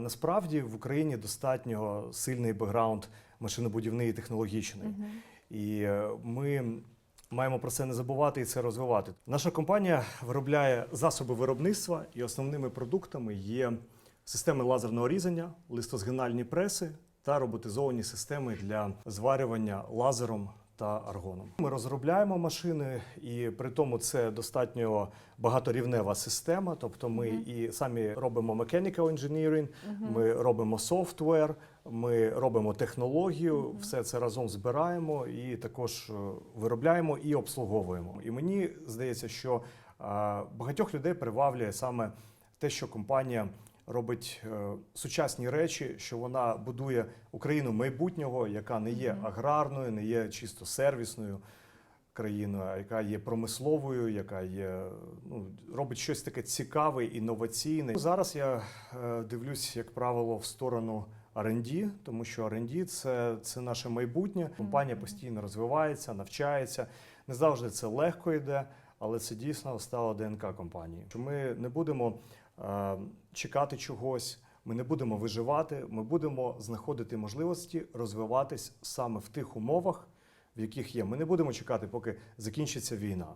Насправді в Україні достатньо сильний бекграунд машинобудівний і технологічний. І е, ми маємо про це не забувати і це розвивати. Наша компанія виробляє засоби виробництва, і основними продуктами є системи лазерного різання, листозгинальні преси та роботизовані системи для зварювання лазером та аргоном. Ми розробляємо машини, і при тому це достатньо багаторівнева система. Тобто, ми і самі робимо mechanical engineering, ми робимо софтвер, ми робимо технологію, все це разом збираємо і також е, виробляємо і обслуговуємо. І мені здається, що е, багатьох людей приваблює саме те, що компанія робить е, сучасні речі, що вона будує Україну майбутнього, яка не є аграрною, не є чисто сервісною країною, а яка є промисловою, яка є ну робить щось таке цікаве, інноваційне. Зараз я е, дивлюсь, як правило, в сторону. R&D, тому що R&D – це, це наше майбутнє. Компанія постійно розвивається, навчається. Не завжди це легко йде, але це дійсно стало ДНК компанії. Ми не будемо е, чекати чогось, ми не будемо виживати. Ми будемо знаходити можливості розвиватись саме в тих умовах, в яких є. Ми не будемо чекати, поки закінчиться війна.